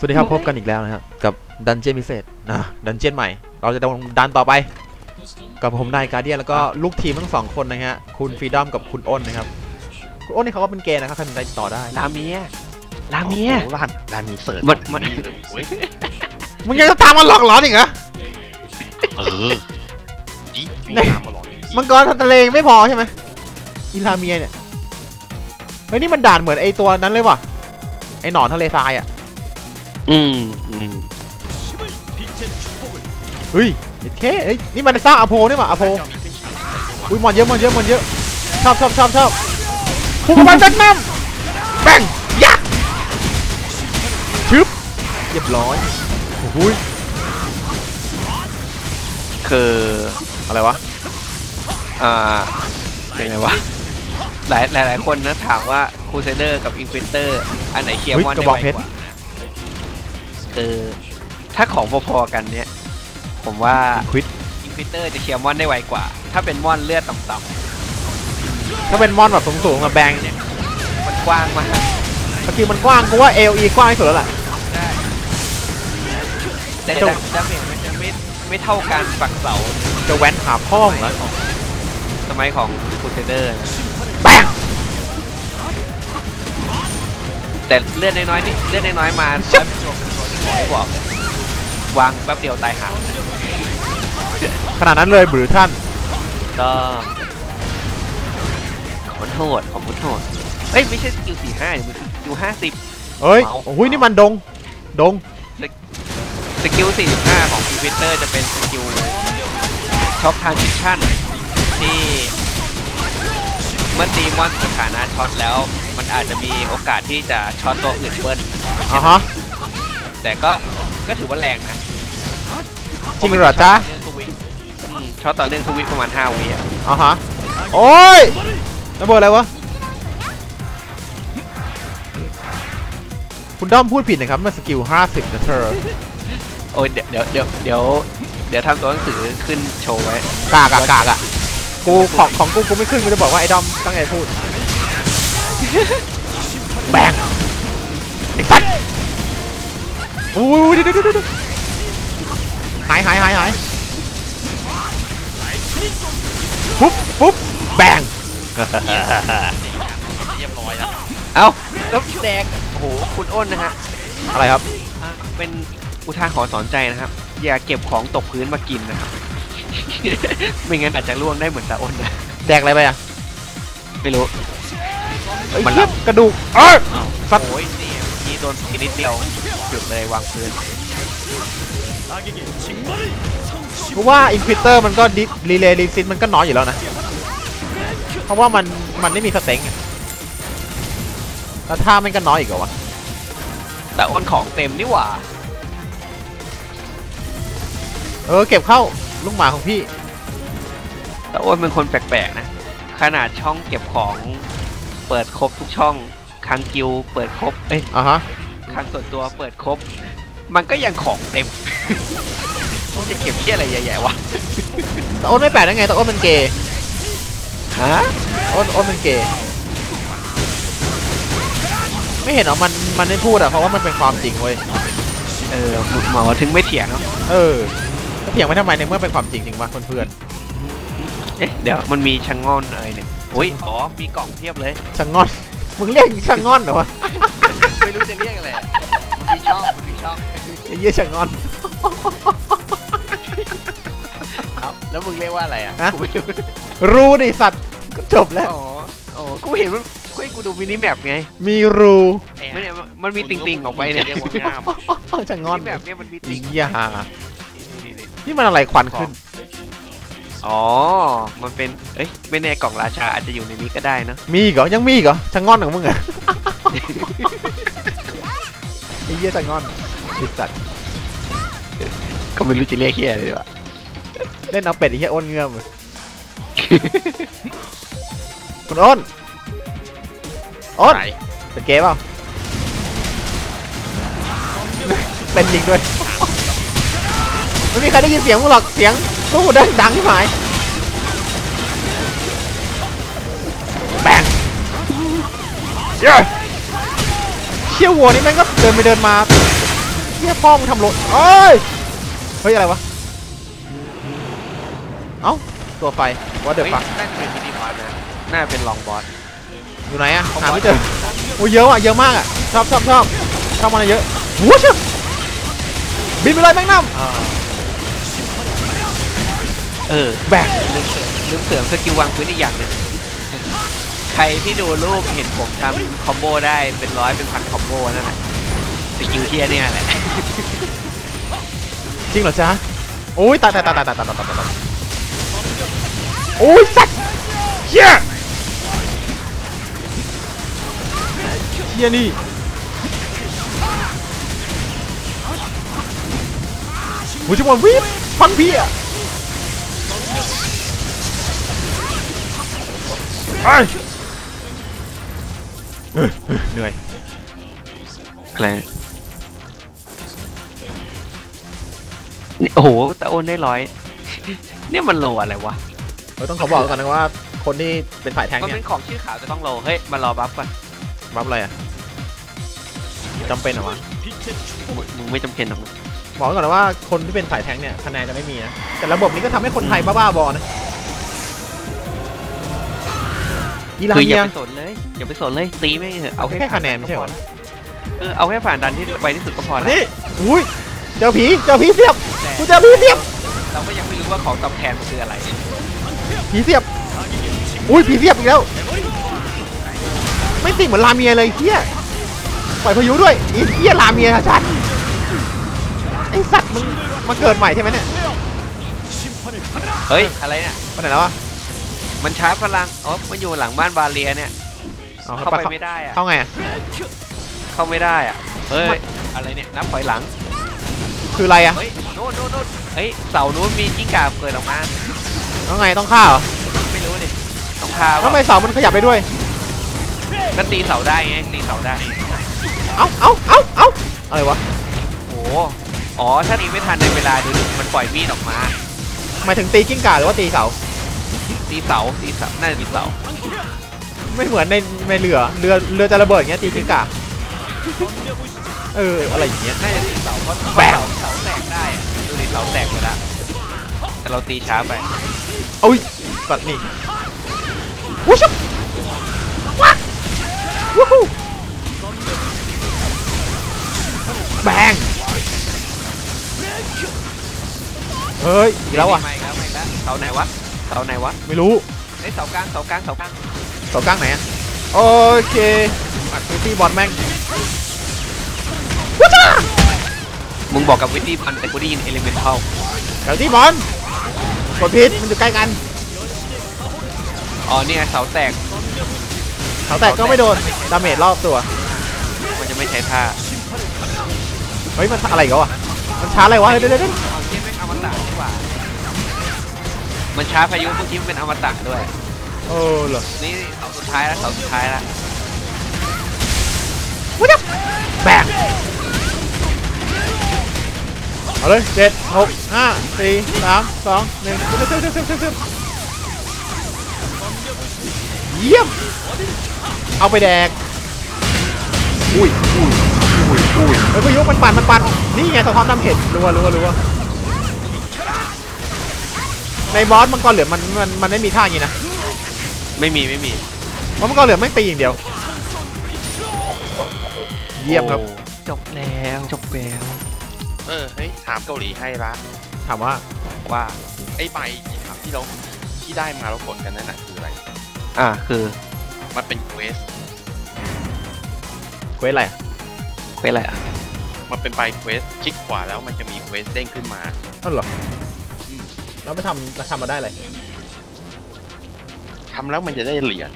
สวัสดีครับพบกันอีกแล้วนะครับกับดันเจียนพิเศษนะดันเจียนใหม่ เราจะดันต่อไป กับผมนายการเดียนแล้วก็ลูกทีมทั้งสองคนนะฮะคุณฟรีดอมกับคุณอ้นนะครับคุณอ้นนี่เขาก็เป็นเกย์นะครับใครสนใจติดต่อได้ลาเมียลาเมียโอ้โหร้านร้านมีเสิร์ชมันมันโอ้ยมึงยังจะตามมาหลอกหลอนอีกเหรอเอออีมีตามมาหลอกอีกมังกรทะเลไม่พอใช่ไหมอิลาเมียเนี่ยเฮ้ยนี่มันด่านเหมือนไอตัวนั้นเลยว่ะไอหนอนทะเลทรายอะ อืมอืมเฮ้ยเด็ดแค่เฮ้ยนี่มันสร้างอโพนี่หว่าอโพอุ้ยมอนเยอะมอนเยอะมอนเยอะชอบชอบชอบชอบพุ่งไปแบงน้ำแบงยักษ์ชึบเรียบร้อยโอ้โหยคืออะไรวะอ่าเป็นไงวะหลายหลายหลายคนนะถามว่าคูเซเดอร์กับอินฟิเตอร์อันไหนเคลียร์เฮ้ยมอนกระได้บอกไวเพชรกว่า คือถ้าของพอๆกันเนี้ยผมว่าควิดอินฟิเตอร์จะเคลียร์มอนได้ไวกว่า ถ้าเป็นมอนเลือดต่ำถ้าเป็นมอนแบบสูงๆกับแบงเนี่ยๆมันกว้างมากสกิลมันกว้างกูว่าเอลีกว้างที่สุดแล้วล่ะ ได้แต่จง ดาเมจมันจะไม่ไม่เท่ากันฝั่งเสาจะแว้นหาพ่องเหรอสมัยของคูเซเดอร์นะแบงแต่เลือดน้อยๆนี่เลือดน้อยๆมาแล้วเป็นตัวเป็นตัว ที่หมอบอกเลยวางแป๊บเดียวตายหาขนาดนั้นเลยหรือท่าน ก็ของมันโหดของมันโหดเอ้ยไม่ใช่สกิลสี่ห้ามันสกิลห้าสิบเอ้ยโอ้ยนี่มันดง ดง สกิลสี่ห้าของพีวิเตอร์จะเป็นสกิลช็อคทานซิชั่นที่เมื่อตีมอนสถานะช็อตแล้ว มันอาจจะมีโอกาสที่จะช็อตตัวอื่นเบิ้ลอะฮะ แต่ก็ก็ถือว่าแรงนะจริงเหรอจ๊ะอืมช็อตต่อเนื่องทุกวิประมาณ5วิอะอะฮะโอ้ยระเบิดอะไรวะคุณด้อมพูดผิดนะครับมันสกิล50นะเธอโอ้ยเดี๋ยวเดี๋ยวเดี๋ยวเดี๋ยวเดี๋ยวทำตัวหนังสือขึ้นโชว์ไว้กากอะกากอะกูของของกูกูไม่ขึ้นกูจะบอกว่าไอ้ดอมตั้งใจพูดแบงไอ้สัตว์ อู้ยเดี๋ยวเดี๋ยวเดี๋ยวหายหายหายหายปุ๊บปุ๊บแบงเรียบร้อยแล้วเอ้าแล้วแดงโอ้โหคุณอ้นนะฮะอะไรครับเป็นอุทาหรณ์สอนใจนะครับ อย่าเก็บของตกพื้นมากินนะครับไม่งั้นอาจจะล่วงได้เหมือนตาอ้นนะแดกอะไรไปอะไม่รู้มันเหี้รัยบกระดูกเอ้ยสัตว์ โอ้ยนี่เมื่อกี้โดนกินนิดเดียวหยุดเลยวางพื้นเพราะว่าอินฟิเตอร์มันก็ดิรีเลย์รีซินมันก็น้อยอยู่แล้วนะ เพราะว่ามันมันไม่มีสเต็งอะแล้วท่ามันก็น้อยอีกเหรอวะ แต่อ้นของเต็มนี่หว่า เออเก็บเข้าลูกหมาของพี่แต่อ้นเป็นคนแปลกๆนะ ขนาดช่องเก็บของเปิดครบทุกช่อง คางกิวเปิดครบ เอ้ยอะฮะคางส่วนตัวเปิดครบ มันก็ยังของเต็มจะเก็บเที่ยอะไรใหญ่ๆวะแต่อ้นไม่แปลกได้ไงแต่อ้นเป็นเกย์ฮะอ้นอ้นเป็นเกย์ไม่เห็นเหรอมันมันไม่พูดอะเพราะว่ามันเป็นความจริงเว้ยเออหมอถึงไม่เถียงเนาะเออแล้วเถียงไปทำไมในเมื่อเป็นความจริงจริงวะเพื่อนเอ๊ะเดี๋ยวมันมีชะงง่อนอะไรเนี่ยอุ้ยอ๋อมีกล่องเพียบเลยๆช่างงอน มึงเรียกช่างงอนเหรอวะไม่รู้จะเรียกอะไรอะมันมีช่องมันมีช่องไอ้เหี้ยช่างงอนเอาแล้วมึงเรียกว่าอะไรอะฮะกูไม่รู้รู้ดิสัตว์ก็จบแล้วอ๋ออ๋อกูเห็นมันกูให้กูดูมินิแมปไงมีรูมันเนี่ยมันมีติ่งๆออกไปเนี่ยเรียกว่างามช่างงมิอนนิแมปเนี่ยมันมีอีติ่งอย่านี่ๆนี่มันอะไรควันขึ้นๆ อ๋อ มันเป็น เอ้ย ไม่แน่กล่องราชาอาจจะอยู่ในนี้ก็ได้นะ มีอีกเหรอ ยังมีอีกเหรอช่างงอนของมึงเหรอไอ้เหี้ยช่างงอนไอ้สัตว์ก็ไม่รู้จะเรียกเฮียอะไรดีวะเล่นเอาเป็ดไอ้เหี้ยอ้นเงื่อมเลยคุณอ้นอ้นไหนเป็นเกย์เปล่า เป็นจริงด้วย ไม่มีใครได้ยินเสียงมึงหรอกเสียง ตู้ดังดังที่หมายแบงเย้เชี่ยววัวนี่แม่งก็เดินไปเดินมาเฮียพ่อมึงทำโหลดเอ้ยเฮ้ยอะไรวะเอ้าตัวไฟว่าเดือดเฮ้ยปะน่าจะเป็นมินิบอสนะน่าเป็นลองบอสอยู่ไหนอะหาไม่เจอโอ้ยเยอะอะเยอะมากอะชอบชอบชอบชอบมันเยอะหัวชึบบินไปเลยแม่งน้ำ เออแบกลืมเสริมลืมเสริมสกิลวางพื้นอีกอย่างหนึงใครที่ดูรูปเห็นผมทำคอมโบได้เป็นร้อยเป็นพันคอมโบนั่นแหละสกิลเทียเนี่ยแหละ จริงเหรอจ๊ะโอ้ยตายตายตายตายตายตายตายตายตายโอ้ยสัตว์เฮียเฮียนี่หูชิบอนวิบฟังพี่อะ เอ้ยเอ้ยเหนื่อยอะไรนี่โอ้โหตะโอนได้ร้อยเนี่ยมันโลอะไรวะเราต้องขอบอกก่อนนะว่า คนที่เป็นฝ่ายแทงมันเนี่เป็ยนของชื่อขาวจะต้องโลเฮ้ยมารอบัฟก่อนบัฟอะไรอะจำเป็นเหรอวะมึงมึงไม่จำเป็นหรอก บอกไว้ก่อนนะว่าคนที่เป็นฝ่ายแทงเนี่ยคะแนนจะไม่มีนะแต่ระบบนี้ก็ทำให้คนไทยบ้าๆบอนะ อีลาคืออย่าเมียไปสนเลยอย่าไปสนเลยตีไม่งเถอะเอาเอาแค่แค่คะแนนไม่ใช่เหรอ เออเอาแค่ผ่านดันที่ไปที่สุดก็พอแล้วนี่อุ้ยเจอผีเจอผีเสียบกูเจอผีเสียบเราก็ยังไม่รู้ว่าของตอบแทนมันคืออะไรผีเสียบอุ้ยผีเสียบอีกแล้ว ไม่ติดเหมือนลาเมียเลยเฮียปล่อยพายุด้วยไอีเฮียลาเมียชัดไอสัตว์มึงมาเกิดใหม่ใช่ไหมเนี่ยเฮ้ยอะไรเนี่ยไปไหนแล้ววะ มันชาร์จพลังอ๋อมันอยู่หลังบ้านบาเลียเนี่ยเอาเข้าไปไปเข้าไม่ได้อะเข้าไงอะเข้าไม่ได้อะเฮ้ไม่ยอะไรเนี่ยนับถอยหลัง คืออะไรอะเฮ้ยโน่นโน่นโน่นเฮ้ยเสานู้นมีจิ้งก่าเกิดออกมาต้องไงต้องฆ่าเหรอไม่รู้ดิต้องพาทำไมเสามันขยับไปด้วยก็ตีเสาได้ไงตีเสาได้เอ้าเอ้าเอ้าเอ้าอะไรวะโอ้โหอ๋อถ้าตีไม่ทันในเวลาดูดิมันปล่อยมีดออกมาหมายถึงตีกิ้งก่าหรือว่าตีเสา ตีเสาตีเสาน่าจะตีเสาไม่เหมือนในในเรือเรือเรือจะระเบิดอย่างเงี้ยตีกิ้งก่าเอออะไรอย่างเงี้ยน่าจะตีเสาเพราะแปะเสาเสาแตกได้อะดูดิเสาแตกไปแล้วแต่เราตีช้าไปอุ้ยสัตว์นี่วู้ชุบวักวู้ฮู้แบงเฮ้ยอีกแล้วอะไม่แล้วไม่แล้วเสาไหนวะ เสาไหนวะไม่รู้ไอ้ยเสากลางเสากลางเสากลางเสากลางไหนอะโอเคอัดกูตี้บอลแม่งวู้จ้ามึงบอกกับวิตตี้พันแต่กูได้ยินเอลิเมนทัลเดี๋ยวตี้บอลกดพิษมันอยู่ใกล้กันอ๋อเนี่ยเสาแตกเขาแตกก็ไม่โดนดาเมจรอบตัวมันจะไม่ใช้ท่าเฮ้ยมันอะไรอีกันวะมันช้าอะไรวะเดี๋ยวเดี๋ยวเดี๋ยว มันช้าพายุพวกที่มันเป็นอมตะด้วยเออเหรอนี่เสาสุดท้ายแล้วเสาสุดท้ายแล้ววุ้ยบแบกเอาเลยเจ็ดหกห้าสี่สามสองหนึ่งซึบซึบซึบซึบซึบซึบเยี่ยม เอาไปแดก อุ้ยอุ้ยอุ้ยอุ้ยเฮ้ยพายุมันปั่นมันปั่นนี่ไงสะท้อนดำเห็ดรู้ว่ารู้ว่ารู้ว่า ในบอสมังกรเหลือมมันมันมันไม่มีท่าอย่างนี้นะไม่มีไม่มีเพราะมังกรเหลือมไม่งตีอย่างเดียว เยี่ยมครับ โอ้จบแล้วจบแล้วเออเฮ้ยถามเกาหลีให้ละถามว่าว่าไอ้ใบที่ถามที่เราที่ได้มาแล้วกดกันนั่นน่ะคืออะไร อ่าคือมันเป็นเควสเควสอะไรอะเป็นอะไรอะมันเป็นใบเควสคลิกขวาแล้วมันจะมีเควสเด้งขึ้นมานั่นเหรอ เราไม่ทำเราทำมาได้อะไรทำแล้วมันจะได้เหรียญ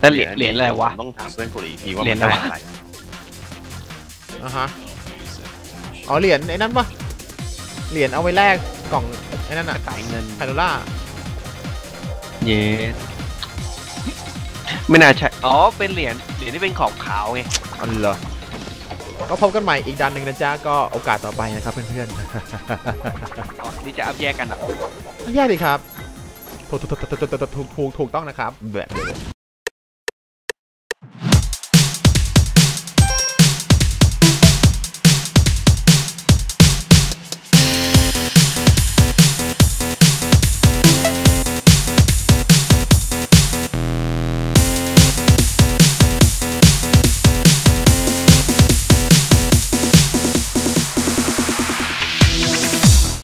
แล้วเหรียญเหรียญอะไรวะ ผมต้องถามเพื่อนเกาหลีอีกทีว่าเหรีมัยญนได้อะไรอะไรอ่าฮะอ๋อเหรียญไอ้นั่นปะเหรียญเอาไว้แลกกล่องไอ้นั่นอะจ่ายเงินไพโนล่าเย้ไม่น่าใช่ อ๋อ เป็นเหรียญเหรียญที่เป็นของขาวไง อ๋อเหรอ ก็พบกันใหม่อีกดันหนึ่งนะจ๊ะ ก็โอกาสต่อไปนะครับเพื่อนอ๋อนี่จะอัพแยกกันเหรอ ๆแย่ดีครับ ถูกถูกถูกถูกถูกถูกถูกต้องนะครับแบบ